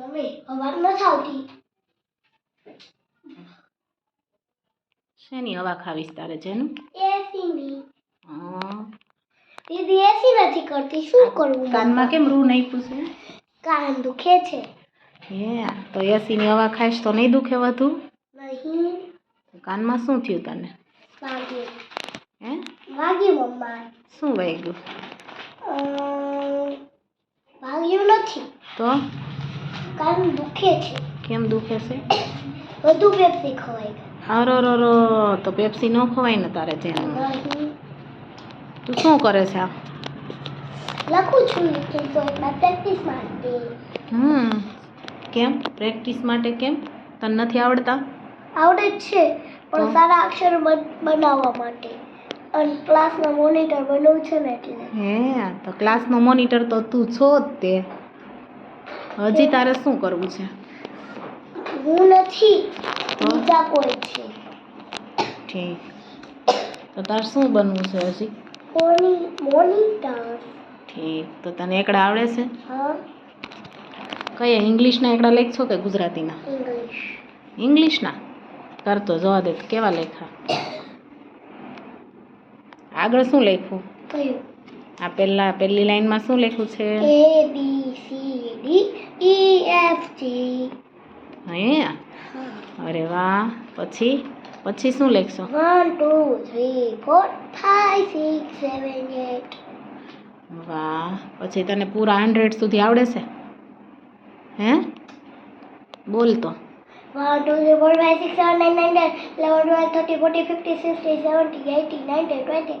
Mummy અવાજ નથી આવતી. શેની હવા ખાવીશ તારે જેનું? એસીની. દીદી એસી નથી કરતી શું કરવું? કાનમાં કેમ રૂ નહીં પૂછે? કાન દુખે છે. હે તો એસીની હવા ખાઈશ તો નહીં દુખે વધુ? નહીં. કાનમાં શું થયું તને? વાગ્યું. હે? વાગ્યું મમ્મા શું વાગ્યું? વાગ્યું નથી. તો? કાન દુખે છે. કેમ દુખે છે? વધુ પેપ્સી ખવાય અરો રો રો તો પેપ્સી ન ખવાય ને તારે જેનું તું શું કરે છે આ? લખું છું તો પ્રેક્ટિસ માટે હમ. કેમ? પ્રેક્ટિસ માટે કેમ? તને નથી આવડતા? આવડે જ છે પણ સારા અક્ષર બનાવવા માટે. અને ક્લાસમાં મોનિટર બનવું છે ને એટલે. હે તો ક્લાસનો મોનિટર તો તું છો જ તે. હજી તારે શું કરવું છે? હું નથી? બીજા કોઈ છે. ઠીક. તો તારે શું બનવું છે હજી? કોની મોનિટર ઠીક. તો તને એકડા આવડે છે? હા. કયા ઇંગ્લિશના એકડા લેખશો કે ગુજરાતીના? ઇંગ્લિશ. ઇંગ્લિશના? કરતો જોવા દે. કેવા લેખા આગળ શું લખ્યું? કયું? આ પહેલા પહેલી લાઈનમાં શું લખ્યું છે? એ B D E F G હે. અરે વાહ. પછી? પછી શું લખશો? One two three four five six seven eight વાહ. પછી તને પૂરા હંડ્રેડ સુધી આવડે છે? હે? બોલ તો. One two three four five six seven nine nine ten eleven twelve thirty forty fifty sixty seventy eighty ninety twenty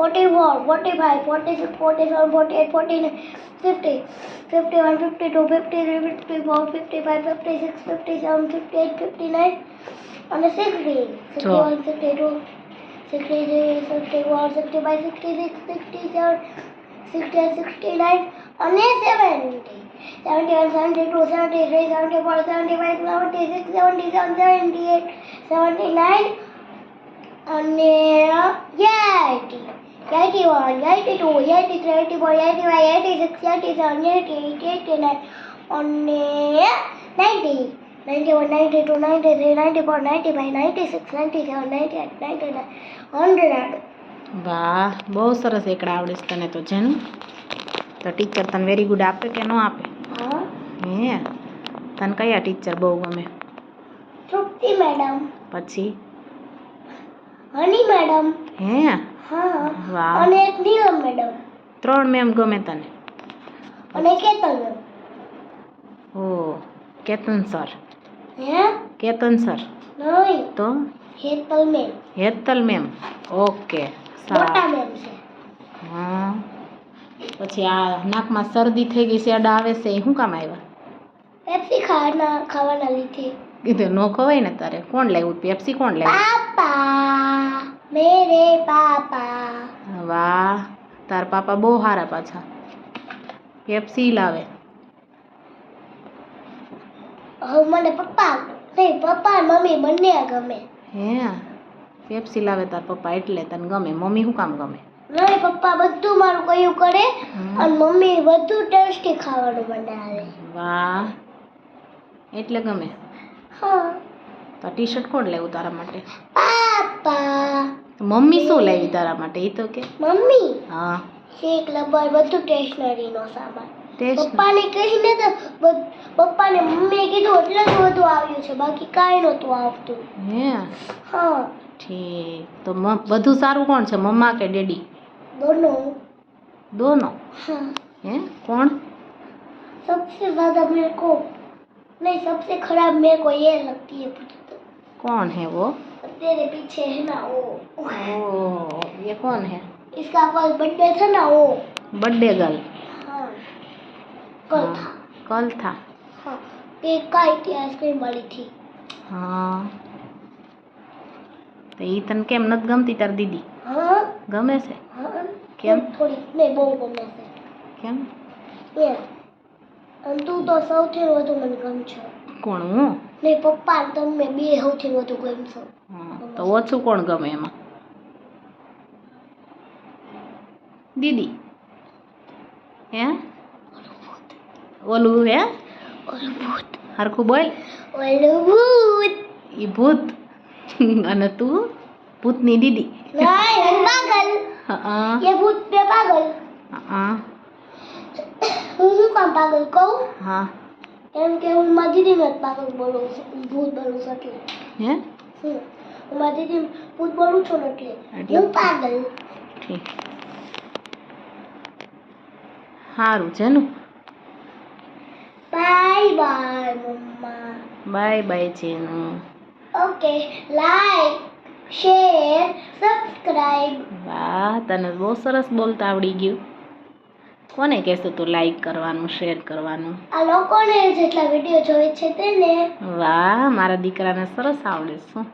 41, 45, 46, 47, 48, 49, 50, 51, 52, 53, 54, 55, 56, 57, 58, 59, and the 60, 61, 62, 63, 64, 65, 66, 67, 68, 69, and 70. 71, 72, 73, 74, 75, 76, 77, 78, 79, and yeah, yeah, 81, 82, 83, 84, 85, 86, 87, 88, 89, only 90. 91, 92, 93, 94, 95, 96, 97, 98, 99, 100. વાહ બહુ સરસ એકડા આવડે છે તને તો જેનું તો ટીચર તને વેરી ગુડ આપે કે ન આપે હે તને કયા ટીચર બહુ ગમે તૃપ્તિ મેડમ પછી હની મેડમ હે હા. વાહ અને એક નીલમ મેડમ. ત્રણ મેમ ગમે તને. અને કેતન મેમ. ઓ કેતન સર. હે? કેતન સર. નહીં તો? Hetal ma'am. Hetal ma'am. Okay મોટા મેમ છે. હા. પછી આ નાકમાં શરદી થઈ ગઈ છે અડા આવે છે શું કામ આવ્યા? પેપ્સી ખાવાના ખાવાના લીધે. કીધું નો ખવાય ને તારે. કોણ લાવ્યું? પેપ્સી કોણ લાવ્યું? પાપા. મેરે પાપા વાહ તાર પાપા બહુ સારા પાછા. પેપ્સી લાવે. હવે મને પપ્પા નહીં પપ્પા મમ્મી બંને ગમે. હે પેપ્સી લાવે તાર પપ્પા એટલે તને ગમે. મમ્મી શું કામ ગમે? નહીં પપ્પા બધું મારું કયું કરે અને મમ્મી બધું ટેસ્ટી ખાવાનું બનાવે. વાહ એટલે ગમે. હા. તો ટી શર્ટ કોણ લેવું તારા માટે પાપા તો મમ્મી શું લાવી તારા માટે એ તો કે મમ્મી હા શેક લબર બધું સ્ટેશનરીનો સામાન ટેસ્ટ પપ્પાને કહીને તો બધ- પપ્પાને મમ્મીએ કીધું એટલે જ બધું આવ્યું છે બાકી કાંઈ નહોતું આવતું હે હા ઠીક તો મ- બધું સારું કોણ છે મમ્મા કે ડેડી दोनों દોનો हाँ હે કોણ सबसे ज्यादा मेरे को नहीं सबसे खराब मेरे को ये लगती है कौन है वो तेरे पीछे है ना वो ओ ये कौन है इसका कल बर्थडे था ना वो बर्थडे गर्ल हाँ कल हाँ, था कल था हाँ केक काटी थी आइसक्रीम वाली थी હા તો એ તને કેમ નથી ગમતી તાર દીદી हाँ ગમે છે हाँ કેમ? थोड़ी नहीं बहुत गमे से કેમ એમ અને તું તો સૌથી વધુ મને ગમશો કોણ? હું ને પપ્પા તમને તમે બે સૌથી વધુ ગમશો હા, તો ઓછું કોણ ગમે એમાં? દીદી. હે? ઓલું હે? ઓલું ભૂત હરખું બોલ. ઓલું ભૂત એ ભૂત. અને તું? ભૂતની દીદી. પાગલ. હા. એ ભૂત બે પાગલ. હા. હું શું કામ પાગલ કહું? હા. કેમ કે હું મારી દીદીને પાગલ બોલું છું ભૂત બોલું છું એટલે. હે? હું મારી દીદી ભૂત બોલું છું એટલે? હું પાગલ. ઠીક. સારું છે ને બાય બાય મમ્મા. Bye bye Chenu okay like share subscribe વાહ તને બહુ સરસ બોલતા આવડી ગયું. કોને કહેશું તું લાઈક કરવાનું શેર કરવાનું? આ લોકોને જેટલા વીડિયો જોવે છે તેને. વાહ મારા દીકરાને સરસ આવડે શું